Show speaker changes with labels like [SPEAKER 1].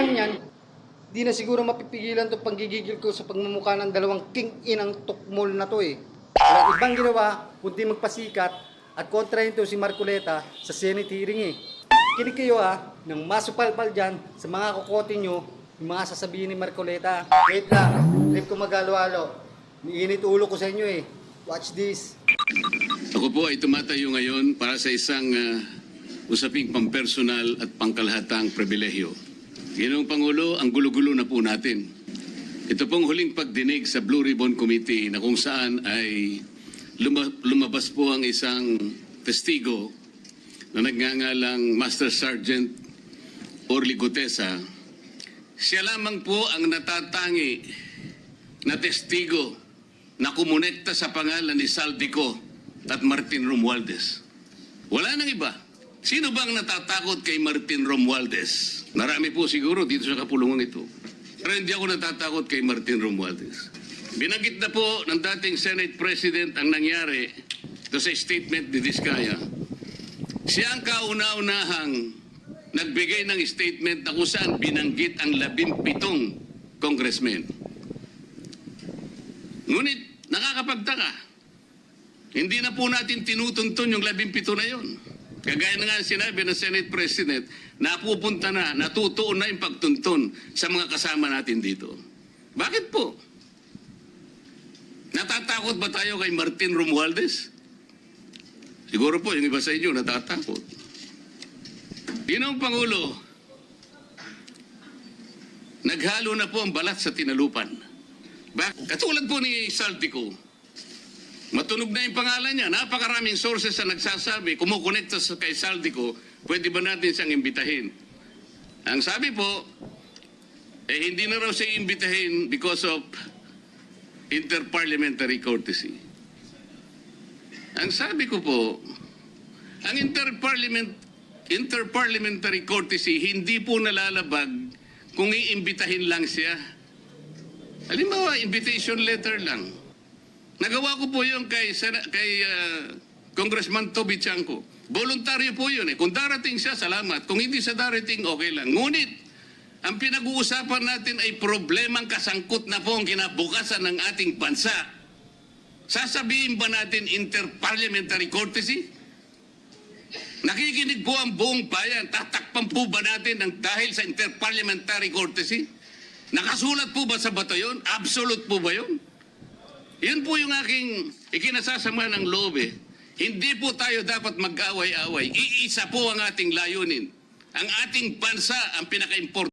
[SPEAKER 1] lang yan, di na siguro mapipigilan to panggigigil ko sa pagmumukha ng dalawang king inang tukmol na to eh. Wala ibang ginawa, kundi magpasikat at kontrahin to si Marcoleta sa Senate hearing eh. Kinig kayo ah, ng masupalpal dyan sa mga kokote nyo, yung mga sasabihin ni Marcoleta. Wait lang, trip ko magalo-alo. Niinit ulo ko sa inyo eh. Watch this.
[SPEAKER 2] Ako po ay tumatayo ngayon para sa isang ah, usaping pampersonal at pangkalahatang pribilehyo. Ginoong Pangulo, ang gulo-gulo na po natin. Ito pong huling pagdinig sa Blue Ribbon Committee na kung saan ay luma- lumabas po ang isang testigo na nagngangalang Master Sergeant Orly Gutesa. Siya lamang po ang natatangi na testigo na kumonekta sa pangalan ni Saldico at Martin Romualdez. Wala nang iba. Sino bang natatakot kay Martin Romualdez? Marami po siguro dito sa kapulungan ito. Pero hindi ako natatakot kay Martin Romualdez. Binanggit na po ng dating Senate President ang nangyari ito sa statement ni Diskaya. Siya ang kauna-unahang nagbigay ng statement na kung saan binanggit ang labimpitong congressmen. Ngunit nakakapagtaka. Hindi na po natin tinutuntun yung labimpito na yon. Kagaya na nga sinabi ng Senate President, napupunta na, natutuon na yung pagtuntun sa mga kasama natin dito. Bakit po? Natatakot ba tayo kay Martin Romualdez? Siguro po, yung iba sa inyo natatakot. Ginong Pangulo, naghalo na po ang balat sa tinalupan. Bak Katulad po ni Saltico, matunog na yung pangalan niya. Napakaraming sources na nagsasabi, kumukonekta sa kay Saltico, pwede ba natin siyang imbitahin? Ang sabi po, eh hindi na raw siya imbitahin because of interparliamentary courtesy. Ang sabi ko po, ang interparliament, interparliamentary courtesy hindi po nalalabag kung iimbitahin lang siya. Halimbawa, invitation letter lang. Nagawa ko po yun kay, kay ah, Congressman Toby Chanko. Voluntaryo po yun eh. Kung darating siya, salamat. Kung hindi siya darating, okay lang. Ngunit, ang pinag-uusapan natin ay problemang kasangkot na po ang kinabukasan ng ating bansa. Sasabihin ba natin interparliamentary courtesy? Nakikinig po ang buong bayan. Tatakpan po ba natin ng dahil sa interparliamentary courtesy? Nakasulat po ba sa bato yun? Absolute po ba yun? Yun po yung aking ikinasasama ng loob eh. Hindi po tayo dapat mag-away-away. Iisa po ang ating layunin. Ang ating bansa ang pinaka